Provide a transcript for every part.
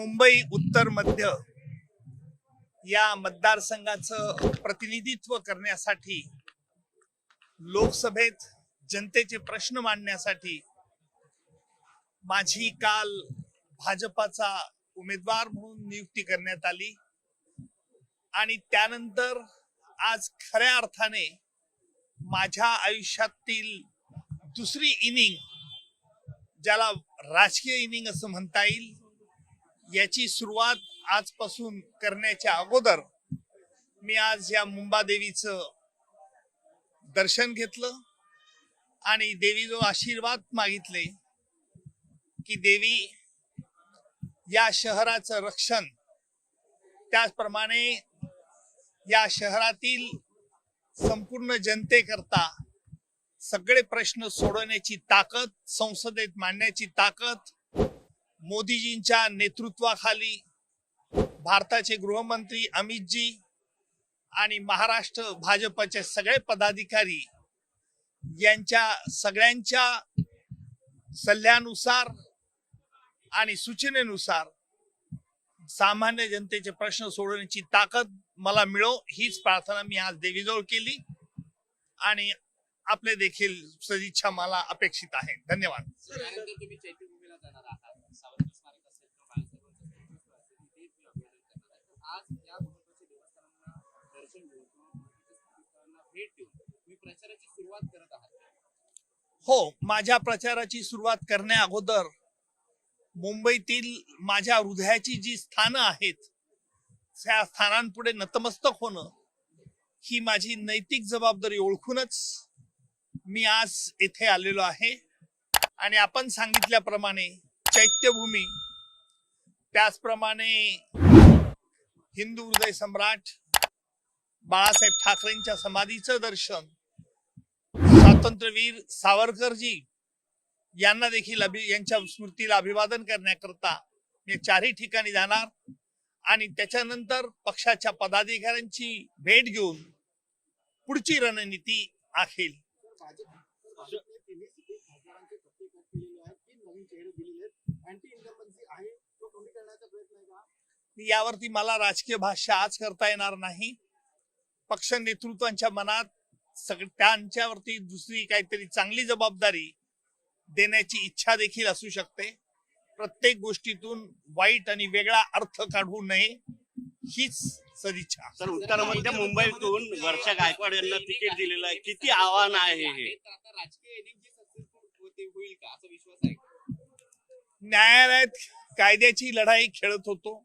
मुंबई उत्तर मध्य या मतदारसंघाचं प्रतिनिधित्व करण्यासाठी लोकसभेत जनतेचे प्रश्न मांडण्यासाठी माझी काल भाजपाचा उमेदवार म्हणून नियुक्ती करण्यात आली आणि त्यानंतर आज खऱ्या अर्थाने माझ्या आयुष्यातील दुसरी इनिंग ज्याला राजकीय इनिंग असं म्हणता येईल याची सुरुवात आजपासून करण्याच्या अगोदर मी आज या मुंबादेवीचं दर्शन घेतलं आणि देवीजो आशीर्वाद मागितले की देवी या शहराचं रक्षण त्याचप्रमाणे या शहरातील संपूर्ण जनतेकरता सगळे प्रश्न सोडवण्याची ताकद संसदेत मांडण्याची ताकद मोदीजींच्या नेतृत्वाखाली भारताचे गृहमंत्री अमितजी आणि महाराष्ट्र भाजपचे सगळे पदाधिकारी यांच्या सगळ्यांच्या सल्ल्यानुसार आणि सूचनेनुसार सामान्य जनतेचे प्रश्न सोडवण्याची ताकद मला मिळो हीच प्रार्थना मी आज देवीजवळ केली आणि आपले देखील सदिच्छा मला अपेक्षित आहे. धन्यवाद त्यानंतर तुम्ही चैत्यभूमीला जाणार आहात सावरकर स्मारक असेल किंवा बाळासाहेबांचं पुतळा असेल तिथे तुम्ही अभिवादन करणार आहे तर आज या महत्त्वाच्या देवस्थानांना दर्शन घेऊन किंवा तिथे स्थानिकांना भेट देऊन तुम्ही प्रचाराची सुरुवात करत आहात. हो माझ्या प्रचाराची सुरुवात करण्या अगोदर मुंबईतील माझ्या हृदयाची जी स्थानं आहेत त्या स्थानांपुढे नतमस्तक होणं ही माझी नैतिक जबाबदारी ओळखूनच मी आज येथे आलेलो आहे. आणि आपण सांगितल्याप्रमाणे चैत्यभूमी त्याचप्रमाणे हिंदू हृदय सम्राट बाळासाहेब ठाकरेंच्या समाधीचं दर्शन. स्वातंत्र्यवीर सावरकरजी यांना देखील अभि यांच्या स्मृतीला अभिवादन करण्याकरता मी चारही ठिकाणी जाणार. आणि त्याच्यानंतर पक्षाच्या पदाधिकाऱ्यांची भेट घेऊन पुढची रणनीती आखेल. यावरती मला राजकीय भाष्य आज करता येणार नाही. पक्ष नेतृत्वांच्या मनात सगळ त्यांच्यावरती दुसरी काहीतरी चांगली जबाबदारी देण्याची इच्छा देखील असू शकते. प्रत्येक गोष्टीतून वाईट आणि वेगळा अर्थ काढू नये हीच सदिच्छा. तर उत्तर मध्य मुंबईतून वर्षा गायकवाड यांना तिकीट दिलेलं आहे. किती आव्हान आहे हे? तर आता राजकीय इनिंग जी सक्सेसफुल होते होईल का? असा विश्वास आहे का? न्यायालयात कायद्याची लढाई खेळत होतो.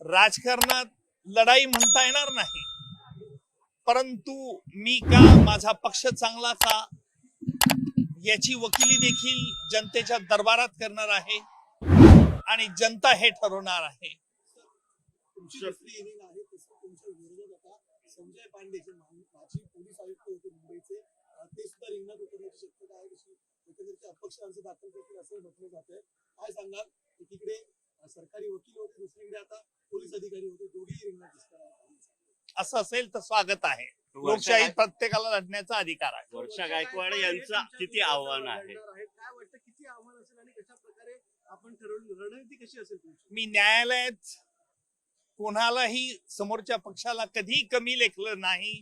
राजकारणात लढाई म्हणता येणार नाही. परंतु मी का माझा पक्ष चांगला का याची वकिली देखील जनतेच्या दरबारात करणार आहे आणि जनता हे ठरवणार आहे. तुमच्या संजय पोलीस आयुक्त होते मुंबईचे दाखल असं काय सरकारी वकील होते दुसरीकडे आता पोलीस अधिकारी होते दोघेही रिंगणात दिसतात. असं असेल तर स्वागत आहे. वर्षा लोकशाही प्रत्येकाला लढण्याचा अधिकार आहे. वर्षा गायकवाड यांचा किती आव्हान आहे? काय वाटतं? किती आव्हान असेल आणि कशा प्रकारे आपण ठरवलं रणनीती कशी असेल तुमची? मी न्यायालयात कोणालाही समोरच्या पक्षाला कधी कमी लेखलं नाही.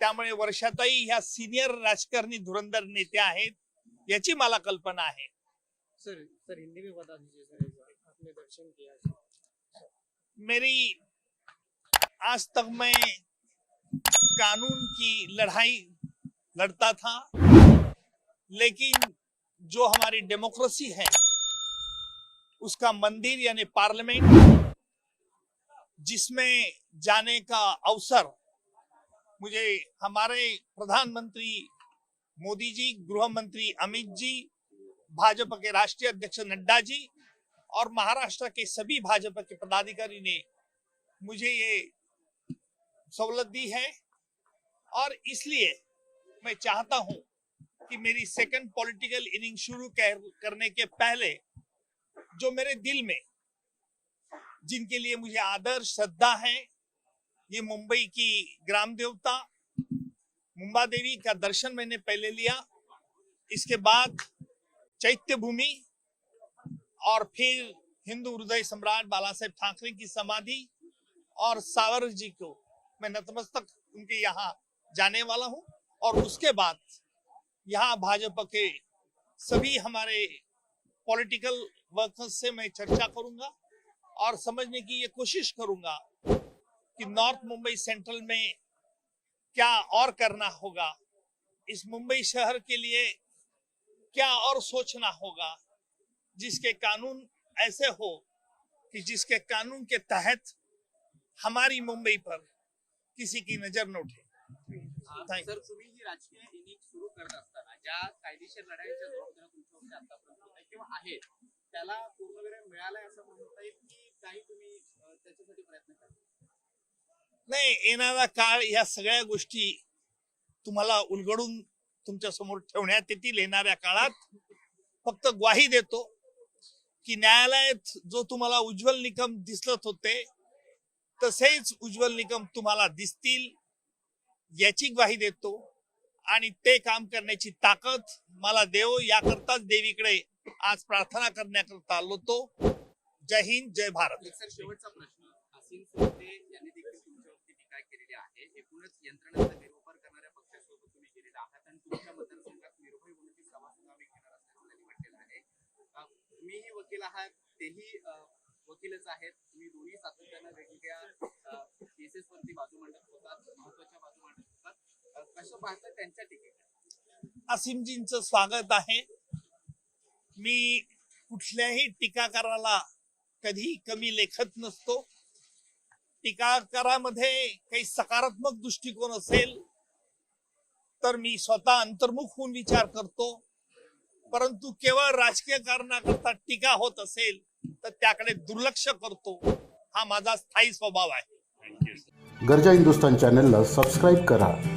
त्यामुळे वर्षाताई ह्या सिनियर राजकारणी धुरंधर नेत्या आहेत याची मला कल्पना आहे. सर सर हिंदी में बता दीजिए सर एक बार आपने दर्शन किया मेरी आज तक मैं कानून की लड़ाई लड़ता था, लेकिन जो हमारी डेमोक्रेसी है, उसका मंदिर यानी पार्लियामेंट, जिसमें जाने का अवसर मुझे हमारे प्रधानमंत्री मोदी जी गृह मंत्री अमित जी, भाजपा के राष्ट्रीय अध्यक्ष नड्डा जी और महाराष्ट्र के सभी भाजपा के पदाधिकारी ने मुझे ये सहूलत दी है और इसलिए मैं चाहता हूँ कि मेरी सेकंड पॉलिटिकल इनिंग शुरू कर- करने के पहले जो मेरे दिल में, जिनके लिए मुझे आदर, श्रद्धा है, ये मुंबई की ग्राम देवता, मुंबा देवी का दर्शन मैंने पहले लिया, इसके बाद चैत्य भूमि और फिर हिंदू हृदय सम्राट बाला साहेब ठाकरे की समाधि और सावर जी को मैं नतमस्तक उनके यहाँ जाने वाला हूँ और उसके बाद यहाँ भाजपा के सभी हमारे पॉलिटिकल वर्कर्स से मैं चर्चा करूँगा और समझने की ये कोशिश करूँगा कि नॉर्थ मुंबई सेंट्रल में क्या और करना होगा, इस मुंबई शहर के लिए क्या और सोचना होगा, जिसके कानून ऐसे हो कि जिसके कानून के तहत हमारी मुंबई पर किसी की नजर न उठे. सर तुम्ही ही राजकीय इनिंग सुरू करत असताना ज्या कायदेशीर लढाईच्या जबाबदाऱ्या तुमच्यावरती आतापर्यंत होत्या किंवा आहेत त्याला मिळालाय असं म्हणता येईल की काही तुम्ही त्याच्यासाठी प्रयत्न करता? नाही येणारा काळ या सगळ्या गोष्टी तुम्हाला उलगडून तुमच्यासमोर ठेवण्यात येतील येणाऱ्या काळात. फक्त ग्वाही देतो की न्यायालयात जो तुम्हाला उज्ज्वल निकम दिसत होते तसेच उज्ज्वल निकम तुम्हाला दिसतील. याची ग्वाही देतो. आणि ते काम करण्याची ताकद मला देव. याकरताच देवीकडे आज प्रार्थना करण्याकरता आलो तो जय हिंद जय भारत. सर शेवटचा प्रश्न. असीम सोपटे यांनी देखील तुमच्यावरती टीका केलेली आहे? एकूणच असिमजींचं स्वागत आहे. मी कुठल्याही टीकाकाराला कधी कमी लेखत नसतो. टीकाकारामध्ये काही सकारात्मक दृष्टिकोन असेल तर मी स्वतः अंतर्मुख होऊन विचार करतो. परंतु केवळ राजकीय कारणाकरता टीका होत असेल तर त्याकडे दुर्लक्ष करतो. हा माझा स्थायी स्वभाव आहे. गरजा हिंदुस्तान चॅनलला सबस्क्राईब करा.